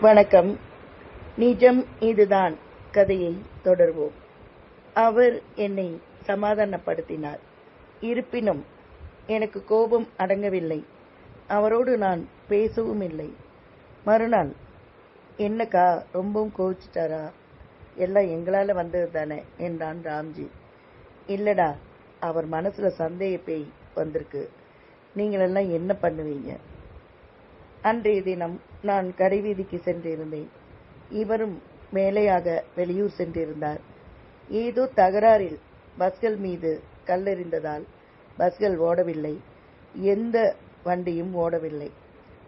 வணக்கம். நிஜம் இதுதான். கதையை தொடர்வோம். அவர் என்னை சமாதானப்படுத்தினார். இருப்பினும் எனக்கு கோபம் அடங்கவில்லை. அவரோடு நான் பேசவும் இல்லை. மறுநாள் என்னக்கா ரொம்பவும் கோவிச்சிட்டாரா? எல்லாம் எங்களால் வந்தது தானே? என்றான் ராம்ஜி. இல்லடா அவர் மனசுல சந்தேக பேய் வந்திருக்கு. நீங்களெல்லாம் என்ன பண்ணுவீங்க? அன்றைய தினம் நான் கடைவீதிக்கு சென்றிருந்தேன். இவரும் மேலையாக வெளியூர் சென்றிருந்தார். ஏதோ தகராறில் பஸ்கள் மீது கல்லெறிந்ததால் பஸ்கள் ஓடவில்லை. எந்த வண்டியும் ஓடவில்லை.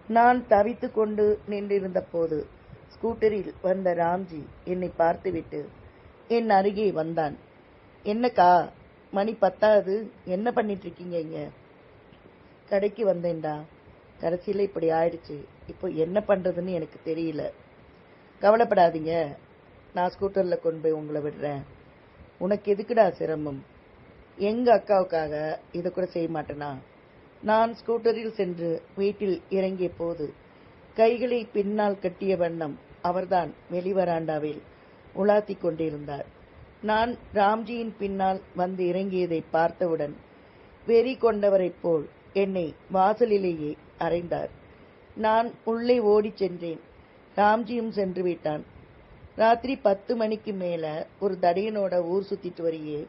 நான் தவித்து கொண்டு நின்றிருந்த போது ஸ்கூட்டரில் வந்த ராம்ஜி என்னை பார்த்துவிட்டு என் அருகே வந்தான். என்னக்கா மணி பத்தாவது? என்ன பண்ணிட்டு இருக்கீங்க இங்க? கடைக்கு வந்தேன்டா. கடைசியில் இப்படி ஆயிடுச்சு. இப்போ என்ன பண்ணுறதுன்னு எனக்கு தெரியல. கவலைப்படாதீங்க. நான் ஸ்கூட்டரில் கொண்டு போய் உங்களை விடுறேன். உனக்கு எதுக்குடா சிரமம்? எங்கள் அக்காவுக்காக இதை கூட செய்ய மாட்டேனா? நான் ஸ்கூட்டரில் சென்று வீட்டில் இறங்கிய போது கைகளை பின்னால் கட்டிய வண்ணம் அவர்தான் வெளிவராண்டாவில் உலாத்தி கொண்டிருந்தார். நான் ராம்ஜியின் பின்னால் வந்து இறங்கியதை பார்த்தவுடன் வெறி கொண்டவரைப் போல் என்னை வாசலிலேயே அறைந்தார். நான் உள்ளே ஓடிச் சென்றேன். ராம்ஜியும் சென்று விட்டான். ராத்திரி பத்து மணிக்கு மேல ஒரு தடியனோட ஊர் சுத்திட்டு வரியே.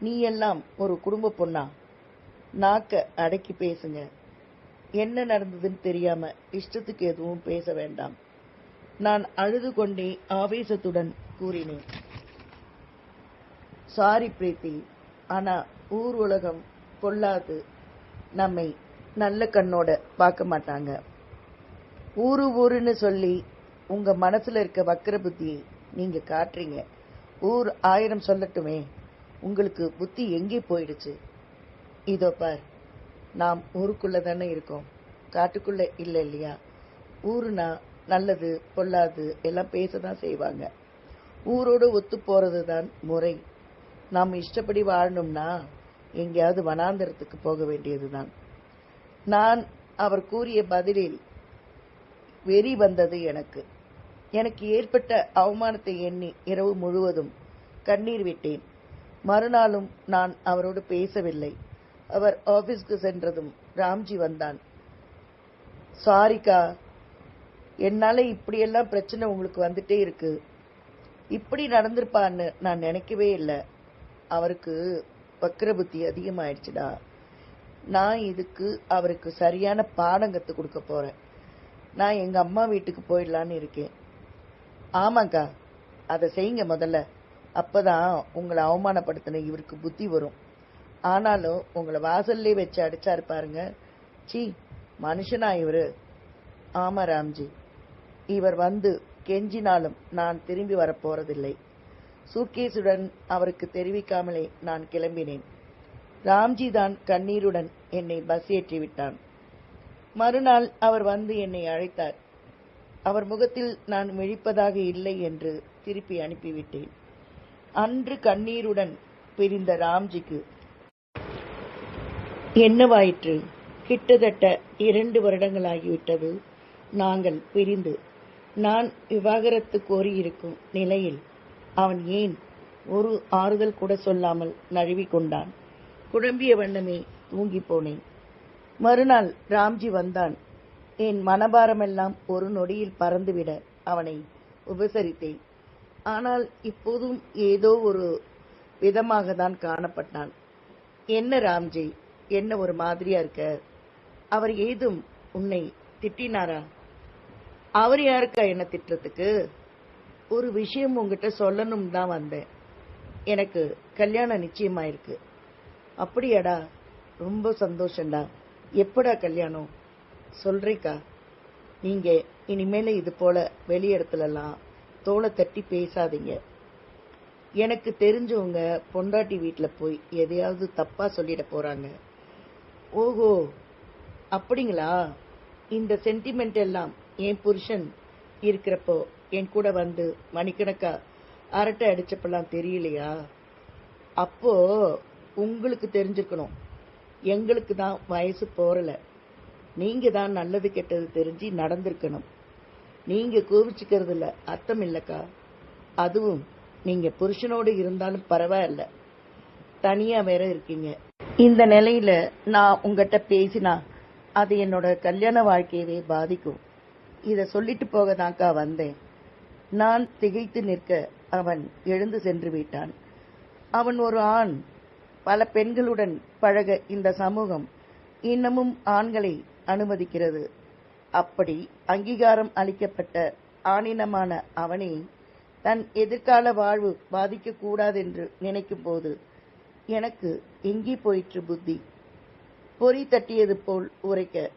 நீ எல்லாம் ஒரு குடும்ப பொண்ணா? நாக்க அடக்கி பேசுங்க. என்ன நடந்ததுன்னு தெரியாம இஷ்டத்துக்கு எதுவும் பேச வேண்டாம். நான் அழுது கொண்டே ஆவேசத்துடன் கூறினேன். சாரி பிரீத்தி ஆனா ஊர் உலகம் பொல்லாது. நம்மை நல்ல கண்ணோட பார்க்க மாட்டாங்க. ஊரு ஊருன்னு சொல்லி உங்க மனசுல இருக்க வக்கர புத்தியை நீங்க காட்டுறீங்க. ஊர் ஆயிரம் சொல்லட்டுமே உங்களுக்கு புத்தி எங்கே போயிடுச்சு? இதோ பார் நாம் ஊருக்குள்ள தானே இருக்கோம். காட்டுக்குள்ள இல்ல இல்லையா? ஊருனா நல்லது பொல்லாது எல்லாம் பேசதான் செய்வாங்க. ஊரோடு ஒத்து போறது தான் முறை. நாம் இஷ்டப்படி வாழணும்னா எங்கேயாவது வனாந்தரத்துக்கு போக வேண்டியதுதான். நான் அவர் கூறிய பதிலில் வெறி வந்தது எனக்கு. எனக்கு ஏற்பட்ட அவமானத்தை எண்ணி இரவு முழுவதும் கண்ணீர் விட்டேன். மறுநாளும் நான் அவரோடு பேசவில்லை. அவர் ஆபீஸ்க்கு சென்றதும் ராம்ஜி வந்தான். சாரிக்கா என்னால இப்படியெல்லாம் பிரச்சனை உங்களுக்கு வந்துட்டே இருக்கு. இப்படி நடந்திருப்பான்னு நான் நினைக்கவே இல்லை. அவருக்கு வக்கர புத்தி அதிகமாயிடுச்சுடா. நான் இதுக்கு அவருக்கு சரியான பாடம் கற்றுக் கொடுக்க போறேன். நான் எங்க அம்மா வீட்டுக்கு போயிடலான்னு இருக்கேன். ஆமாக்கா அதை செய்யுங்க முதல்ல. அப்பதான் உங்களை அவமானப்படுத்தின இவருக்கு புத்தி வரும். ஆனாலும் உங்களை வாசல்லே வச்சு அடிச்சாரு பாருங்க. சி மனுஷனா இவரு. ஆமா ராம்ஜி இவர் வந்து கெஞ்சினாலும் நான் திரும்பி வரப்போறதில்லை. சூட்கேஸுடன் அவருக்கு தெரிவிக்காமலே நான் கிளம்பினேன். ராம்ஜி தான் கண்ணீருடன் என்னை பஸ் ஏற்றி விட்டான் மறுநாள் அவர் வந்து என்னை அழைத்தார். அவர் முகத்தில் நான் விழிப்பதாக இல்லை என்று திருப்பி அனுப்பிவிட்டேன். அன்று கண்ணீருடன் பிரிந்த ராம்ஜிக்கு என்னவாயிற்று? கிட்டத்தட்ட இரண்டு வருடங்களாகிவிட்டது. நாங்கள் பிரிந்து நான் விவாகரத்து கோரியிருக்கும் நிலையில் அவன் ஏன் ஒரு ஆறுதல் கூட சொல்லாமல் நழுவிக் கொண்டான் குழம்பிய வண்ணமே தூங்கி போனேன். மறுநாள் ராம்ஜி வந்தான். என் மனபாரமெல்லாம் ஒரு நொடியில் பறந்துவிட அவனை உபசரித்தேன். ஆனால் இப்போதும் ஏதோ ஒரு விதமாக தான் காணப்பட்டான். என்ன ராம்ஜி? என்ன ஒரு மாதிரியா இருக்க? அவர் ஏதும் உன்னை திட்டினாரா? அவர் யாருக்கா என்ன திட்டுறதுக்கு? ஒரு விஷயம் உங்ககிட்ட சொல்லணும் தான் வந்தேன். எனக்கு கல்யாணம் நிச்சயமாயிருக்கு. அப்படியாடா? ரொம்ப சந்தோஷம்டா. எப்படா கல்யாணம்? சொல்றேக்கா? நீங்க இனிமேல இது போல வெளி இடத்துலலாம் தோலை தட்டி பேசாதீங்க. எனக்கு தெரிஞ்சவங்க பொண்டாட்டி வீட்டில் போய் எதையாவது தப்பா சொல்லிட போறாங்க. ஓஹோ அப்படிங்களா? இந்த சென்டிமெண்ட் எல்லாம் என் புருஷன் இருக்கிறப்போ என் கூட வந்து மணிக்கணக்கா அரட்டை அடிச்சப்பெல்லாம் தெரியலையா? அப்போ உங்களுக்கு தெரிஞ்சுக்கணும் எங்களுக்கு தான் வயசு போறல. நீங்க தான் நல்லது கெட்டது தெரிஞ்சு நடந்திருக்கணும். நீங்க கோவிச்சுக்கிறதுல அர்த்தம் இல்லக்கா. அதுவும் நீங்க புருஷனோடு இருந்தாலும் பரவாயில்ல. தனியா வேற இருக்கீங்க. இந்த நிலையில நான் உங்ககிட்ட பேசினா அது என்னோட கல்யாண வாழ்க்கையவே பாதிக்கும். இத சொல்லிட்டு போக தான்க்கா வந்தேன். நான் திகைத்து நிற்க அவன் எழுந்து சென்று விட்டான். அவன் ஒரு ஆண். பல பெண்களுடன் பழக இந்த சமூகம் இன்னமும் ஆண்களை அனுமதிக்கிறது. அப்படி அங்கீகாரம் அளிக்கப்பட்ட ஆணினமான அவனை தன் எதிர்கால வாழ்வு பாதிக்கக்கூடாதென்று நினைக்கும் போது எனக்கு எங்கே போயிற்று புத்தி? பொறி தட்டியது போல் உரைக்க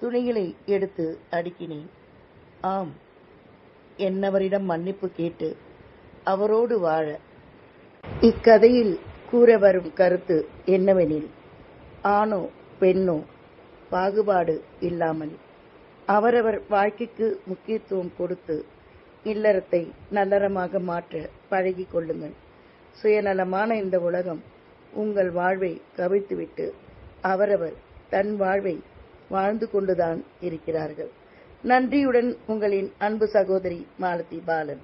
துணிகளை எடுத்து அடுக்கினேன். ஆம் என்னவரிடம் மன்னிப்பு கேட்டு அவரோடு வாழ. இக்கதையில் கூற வரும் கருத்து என்னவெனில் ஆணோ பெண்ணோ பாகுபாடு இல்லாமல் அவரவர் வாழ்க்கைக்கு முக்கியத்துவம் கொடுத்து இல்லறத்தை நல்லறமாக மாற்ற பழகி கொள்ளுங்கள். சுயநலமான இந்த உலகம் உங்கள் வாழ்வை கவிழ்த்துவிட்டு அவரவர் தன் வாழ்வை வாழ்ந்து கொண்டுதான் இருக்கிறார்கள். நன்றியுடன் உங்களின் அன்பு சகோதரி மாலதி பாலன்.